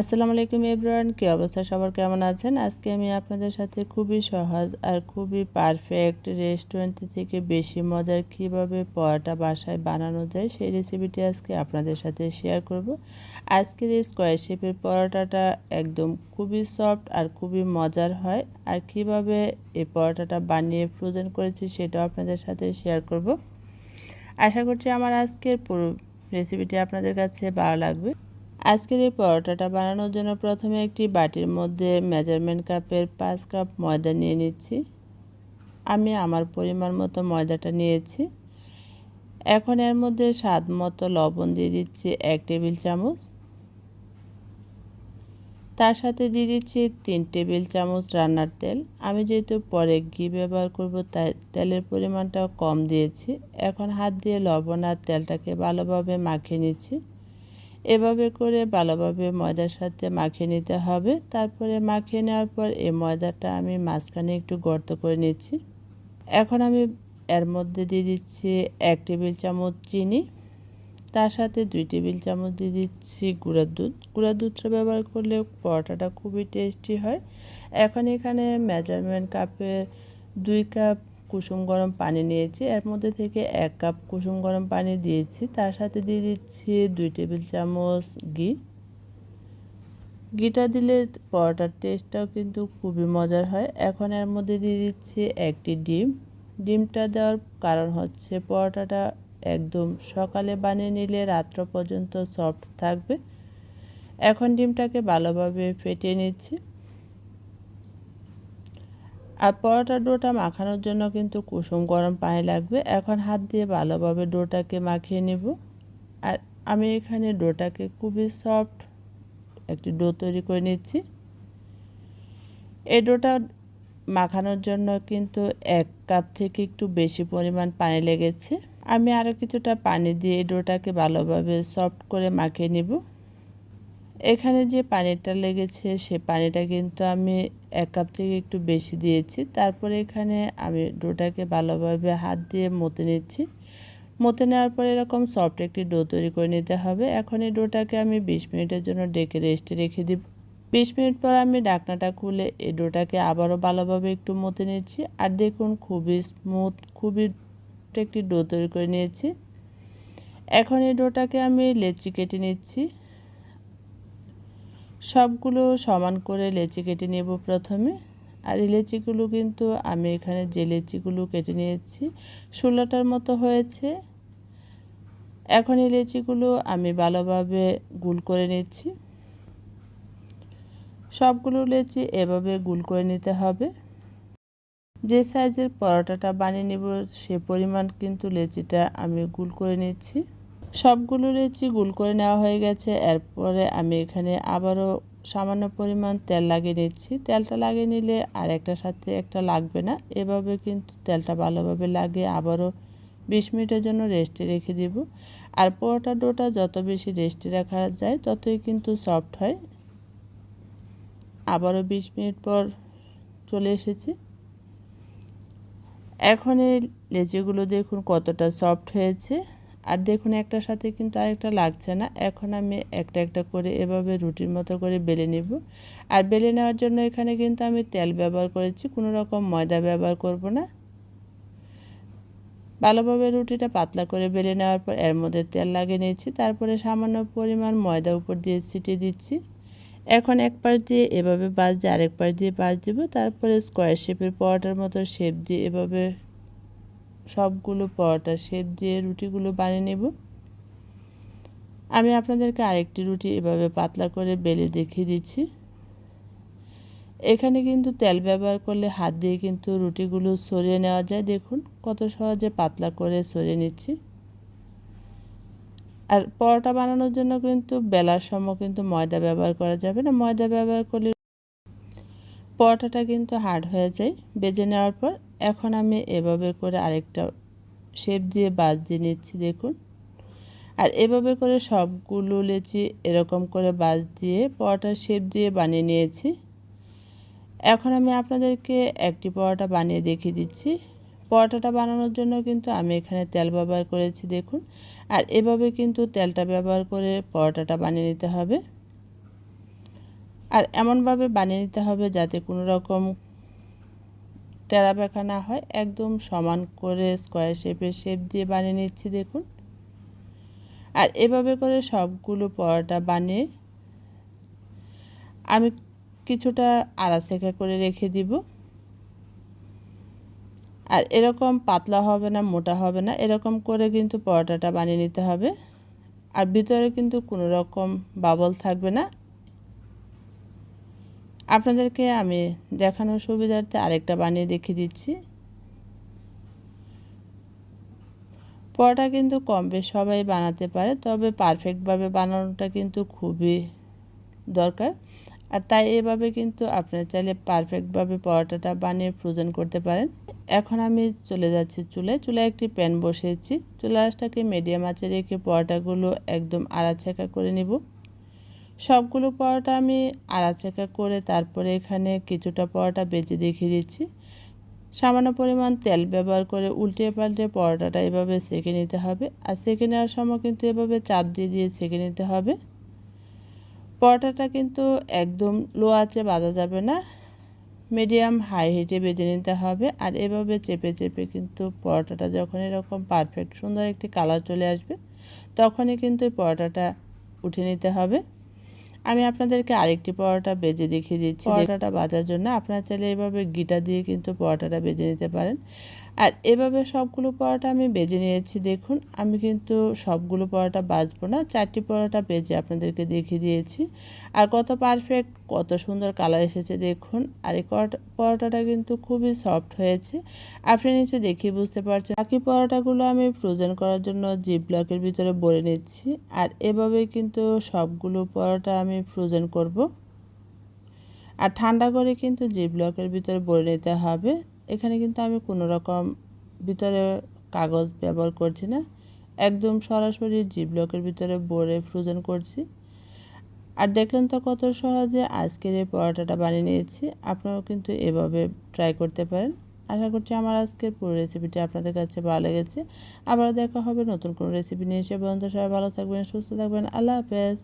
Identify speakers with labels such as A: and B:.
A: আসসালামু আলাইকুম এভরিওয়ান, কী অবস্থা? সবার কেমন আছেন? আজকে আমি আপনাদের সাথে খুবই সহজ আর খুবই পারফেক্ট রেস্টুরেন্ট থেকে বেশি মজার কীভাবে পরোটা বাসায় বানানো যায় সেই রেসিপিটি আজকে আপনাদের সাথে শেয়ার করব। আজকের এই স্কোয়ার শেপের পরোটাটা একদম খুবই সফট আর খুবই মজার হয়। আর কীভাবে এই পরোটাটা বানিয়ে ফ্রোজেন করেছি সেটাও আপনাদের সাথে শেয়ার করব। আশা করছি আমার আজকের পুরো রেসিপিটি আপনাদের কাছে ভালো লাগবে। আজকের এই পরোটাটা বানানোর জন্য প্রথমে একটি বাটির মধ্যে মেজারমেন্ট কাপের পাঁচ কাপ ময়দা নিয়ে নিচ্ছি। আমি আমার পরিমাণ মতো ময়দাটা নিয়েছি। এখন এর মধ্যে স্বাদ মতো লবণ দিয়ে দিচ্ছি এক টেবিল চামচ। তার সাথে দিয়ে দিচ্ছি তিন টেবিল চামচ রান্নার তেল। আমি যেহেতু পরে ঘি ব্যবহার করব, তাই তেলের পরিমাণটা কম দিয়েছি। এখন হাত দিয়ে লবণ আর তেলটাকে ভালোভাবে মাখিয়ে নিচ্ছি। এভাবে করে ভালোভাবে ময়দার সাথে মাখিয়ে নিতে হবে। তারপরে মাখিয়ে নেওয়ার পর এই ময়দাটা আমি মাঝখানে একটু গর্ত করে নিচ্ছি। এখন আমি এর মধ্যে দিয়ে দিচ্ছি এক টেবিল চামচ চিনি, তার সাথে দুই টেবিল চামচ দিয়ে দিচ্ছি গুঁড়ার দুধ। গুঁড়ার দুধটা ব্যবহার করলে পরোটাটা খুবই টেস্টি হয়। এখন এখানে মেজারমেন্ট কাপে দুই কাপ কুসুম গরম পানি নিয়েছি। এর মধ্যে থেকে এক কাপ কুসুম গরম পানি দিয়েছি। তার সাথে দিয়ে দিচ্ছি দুই টেবিল চামচ ঘি। ঘিটা দিলে পরোটার টেস্টটাও কিন্তু খুবই মজার হয়। এখন এর মধ্যে দিয়ে দিচ্ছি একটি ডিম। ডিমটা দেওয়ার কারণ হচ্ছে পরোটাটা একদম সকালে বানিয়ে নিলে রাত্র পর্যন্ত সফট থাকবে। এখন ডিমটাকে ভালোভাবে ফেটিয়ে নিচ্ছি। আর পরোটার ডোটা মাখানোর জন্য কিন্তু কুসুম গরম পানি লাগবে। এখন হাত দিয়ে ভালোভাবে ডোটাকে মাখিয়ে নেব। আর আমি এখানে ডোটাকে খুবই সফট একটি ডো তৈরি করে নিচ্ছি। এই ডোটা মাখানোর জন্য কিন্তু এক কাপ থেকে একটু বেশি পরিমাণ পানি লেগেছে। আমি আরও কিছুটা পানি দিয়ে এই ডোটাকে ভালোভাবে সফট করে মাখিয়ে নেব। এখানে যে পানিটা লেগেছে সে পানিটা কিন্তু আমি এক কাপ থেকে একটু বেশি দিয়েছি। তারপরে এখানে আমি ডোটাকে ভালোভাবে হাত দিয়ে মতে নিচ্ছি। মতে নেওয়ার পর এরকম সফট একটি ডো তৈরি করে নিতে হবে। এখন এই ডোটাকে আমি বিশ মিনিটের জন্য ডেকে রেস্টে রেখে দিব। বিশ মিনিট পর আমি ডাকনাটা খুলে এই ডোটাকে আবারও ভালোভাবে একটু মতে নিচ্ছি। আর দেখুন, খুবই স্মুথ খুবই একটি ডো তৈরি করে নিয়েছি। এখন এই ডোটাকে আমি লেচি কেটে নিচ্ছি। সবগুলো সমান করে লেচি কেটে নেব প্রথমে। আর এই লেচিগুলো কিন্তু আমি এখানে যে লেচিগুলো কেটে নিয়েছি ষোলোটার মতো হয়েছে। এখন এই লেচিগুলো আমি ভালোভাবে গুল করে নিচ্ছি। সবগুলো লেচি এভাবে গুল করে নিতে হবে। যে সাইজের পরোটাটা বানিয়ে নেব সে পরিমাণ কিন্তু লেচিটা আমি গুল করে নিচ্ছি। সবগুলো লেচি গুল করে নেওয়া হয়ে গেছে। এরপরে আমি এখানে আবারও সামান্য পরিমাণ তেল লাগিয়ে নিচ্ছি। তেলটা লাগিয়ে নিলে আর একটার সাথে একটা লাগবে না। এভাবে কিন্তু তেলটা ভালোভাবে লাগিয়ে আবারও বিশ মিনিটের জন্য রেস্টে রেখে দিব। আর পরোটা ডোটা যত বেশি রেস্টে রাখা যায়, ততই কিন্তু সফট হয়। আবারও বিশ মিনিট পর চলে এসেছি। এখন এই লেচিগুলো দেখুন কতটা সফট হয়েছে। আর দেখুন একটার সাথে কিন্তু আরেকটা লাগছে না। এখন আমি একটা একটা করে এভাবে রুটির মতো করে বেলে নেব। আর বেলে নেওয়ার জন্য এখানে কিন্তু আমি তেল ব্যবহার করেছি, কোনো রকম ময়দা ব্যবহার করব না। ভালোভাবে রুটিটা পাতলা করে বেলে নেওয়ার পর এর মধ্যে তেল লাগিয়ে নিয়েছি। তারপরে সামান্য পরিমাণ ময়দা উপর দিয়ে ছিটিয়ে দিচ্ছি। এখন এক পাশ দিয়ে এভাবে বাজ দিয়ে আরেক পাশ দিয়ে বাজ দিব। তারপরে স্কোয়ার শেপের পরোটার মতো শেপ দিয়ে এভাবে সবগুলো পরোটা, শেপ দিয়ে রুটিগুলো বানিয়ে নেব। আমি আপনাদেরকে আরেকটি রুটি এভাবে পাতলা করে বেলে দেখিয়ে দিচ্ছি। এখানে কিন্তু তেল ব্যবহার করলে হাত দিয়ে কিন্তু রুটিগুলো সরিয়ে নেওয়া যায়। দেখুন, কত সহজে পাতলা করে সরিয়ে নিচ্ছি। আর পরোটা বানানোর জন্য কিন্তু বেলার সময় কিন্তু ময়দা ব্যবহার করা যাবে না। ময়দা ব্যবহার করলে পরোটাটা কিন্তু হার্ড হয়ে যায়। বেজে নেওয়ার পর এখন আমি এভাবে করে আরেকটা শেপ দিয়ে বাজ দিয়ে নিচ্ছি, দেখুন। আর এভাবে করে সবগুলো লেচি এরকম করে বাজ দিয়ে পরোটার শেপ দিয়ে বানিয়ে নিয়েছি। এখন আমি আপনাদেরকে একটি পরোটা বানিয়ে দেখিয়ে দিচ্ছি। পরোটাটা বানানোর জন্য কিন্তু আমি এখানে তেল ব্যবহার করেছি, দেখুন। আর এভাবে কিন্তু তেলটা ব্যবহার করে পরোটাটা বানিয়ে নিতে হবে। আর এমনভাবে বানিয়ে নিতে হবে যাতে কোনো রকম টেরা বেঁকা না হয়, একদম সমান করে স্কোয়ার শেপের শেপ দিয়ে বানিয়ে নিচ্ছি, দেখুন। আর এভাবে করে সবগুলো পরোটা বানিয়ে আমি কিছুটা আড়া সেকা করে রেখে দিব। আর এরকম পাতলা হবে না, মোটা হবে না, এরকম করে কিন্তু পরোটাটা বানিয়ে নিতে হবে। আর ভিতরে কিন্তু কোনো রকম বাবল থাকবে না। আপনাদেরকে আমি দেখানোর সুবিধার্থে আরেকটা বানিয়ে দেখিয়ে দিচ্ছি। পরোটা কিন্তু কম বেশ সবাই বানাতে পারে, তবে পারফেক্টভাবে বানানোটা কিন্তু খুবই দরকার। আর তাই এভাবে কিন্তু আপনারা চাইলে পারফেক্টভাবে পরোটাটা বানিয়ে ফ্রোজেন করতে পারেন। এখন আমি চলে যাচ্ছি চুলায়। চুলায় একটি প্যান বসিয়েছি। চুলা মিডিয়াম আঁচে রেখে পরোটাগুলো একদম আড়াচেকা করে নিব। সবগুলো পরোটা আমি আড়াচেকা করে তারপরে এখানে কিছুটা পরোটা বেজে দেখিয়ে দিচ্ছি। সামান্য পরিমাণ তেল ব্যবহার করে উল্টে পাল্টে পরোটাটা এভাবে সেঁকে নিতে হবে। আর সেঁকে নেওয়ার সময় কিন্তু এভাবে চাপ দিয়ে দিয়ে সেঁকে নিতে হবে। পরোটাটা কিন্তু একদম লো আঁচে বাঁধা যাবে না। মিডিয়াম হাই হিটে বেজে নিতে হবে। আর এভাবে চেপে চেপে কিন্তু পরোটাটা যখন এরকম পারফেক্ট সুন্দর একটি কালার চলে আসবে, তখনই কিন্তু পরোটাটা উঠে নিতে হবে। আমি আপনাদেরকে আরেকটি পরোটা বেজে দেখিয়ে দিচ্ছি। পরোটাটা বাজার জন্য। আপনারা চাইলে এভাবে গিটা দিয়ে কিন্তু পরোটাটা বেজে নিতে পারেন। আর এভাবে সবগুলো পরোটা আমি বেজে নিয়েছি, দেখুন। আমি কিন্তু সবগুলো পরোটা বাজবো না, চারটি পরোটা বেজে আপনাদেরকে দেখিয়ে দিয়েছি। আর কত পারফেক্ট কত সুন্দর কালার এসেছে, দেখুন। আর এই পরোটাটা কিন্তু খুবই সফট হয়েছে। আপনি নিচে দেখিয়ে বুঝতে পারছেন। বাকি পরোটাগুলো আমি ফ্রোজেন করার জন্য জিপ ব্লকের ভিতরে ভরে নিচ্ছি। আর এভাবে কিন্তু সবগুলো পরোটা আমি ফ্রোজেন করব। আর ঠান্ডা করে কিন্তু জিপ ব্লকের ভিতরে ভরে নিতে হবে। এখানে কিন্তু আমি কোনো রকম ভিতরে কাগজ ব্যবহার করছি না। একদম সরাসরি জি ব্লকের ভিতরে বরে ফ্রোজেন করছি। আর দেখলেন তো কত সহজে আজকের এই পরোটাটা বানিয়ে নিয়েছি। আপনারাও কিন্তু এভাবে ট্রাই করতে পারেন। আশা করছি আমার আজকের পুরো রেসিপিটি আপনাদের কাছে ভালো লেগেছে। আবারও দেখা হবে নতুন কোনো রেসিপি নিয়ে। এসে বন্ধু সবাই ভালো থাকবেন, সুস্থ থাকবেন। আল্লাহ হাফেজ।